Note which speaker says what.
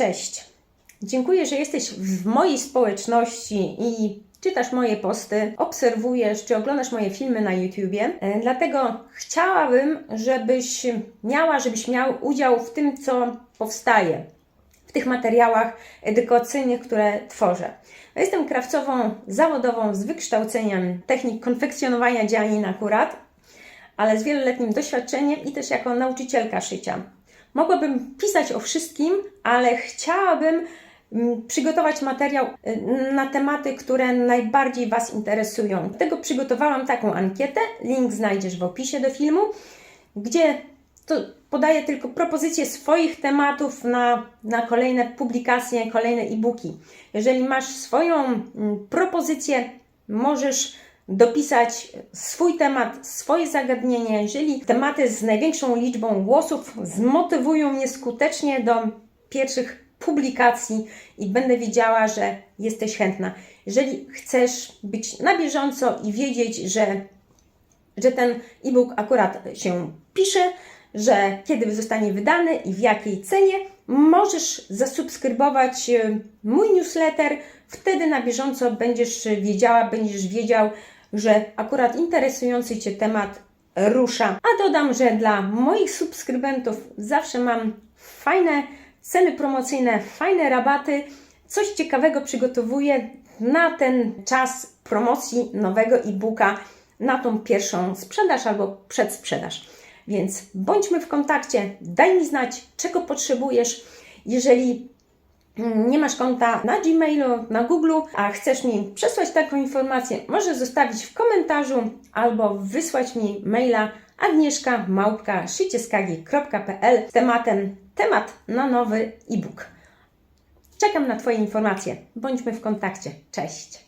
Speaker 1: Cześć. Dziękuję, że jesteś w mojej społeczności i czytasz moje posty, obserwujesz czy oglądasz moje filmy na YouTubie. E, Dlatego chciałabym, żebyś miała, żebyś miał udział w tym, co powstaje, w tych materiałach edukacyjnych, które tworzę. Jestem krawcową zawodową z wykształceniem technik konfekcjonowania działanin akurat, ale z wieloletnim doświadczeniem i też jako nauczycielka szycia. Mogłabym pisać o wszystkim, ale chciałabym mm, przygotować materiał y, na tematy, które najbardziej Was interesują. Dlatego przygotowałam taką ankietę, link znajdziesz w opisie do filmu, gdzie to podaję tylko propozycje swoich tematów na, na kolejne publikacje, kolejne e-booki. Jeżeli masz swoją mm, propozycję, możesz dopisać swój temat, swoje zagadnienie. Jeżeli tematy z największą liczbą głosów zmotywują mnie skutecznie do pierwszych publikacji i będę wiedziała, że jesteś chętna. Jeżeli chcesz być na bieżąco i wiedzieć, że że ten e-book akurat się pisze, że kiedy zostanie wydany i w jakiej cenie, możesz zasubskrybować e, mój newsletter. Wtedy na bieżąco będziesz wiedziała, będziesz wiedział, że akurat interesujący Cię temat rusza. A dodam, że dla moich subskrybentów zawsze mam fajne ceny promocyjne, fajne rabaty. Coś ciekawego przygotowuję na ten czas promocji nowego e-booka na tą pierwszą sprzedaż albo przedsprzedaż. Więc bądźmy w kontakcie, daj mi znać, czego potrzebujesz. Jeżeli nie masz konta na Gmailu, na Google, a chcesz mi przesłać taką informację, możesz zostawić w komentarzu albo wysłać mi maila agnieszka z tematem temat na nowy e-book. Czekam na Twoje informacje. Bądźmy w kontakcie. Cześć!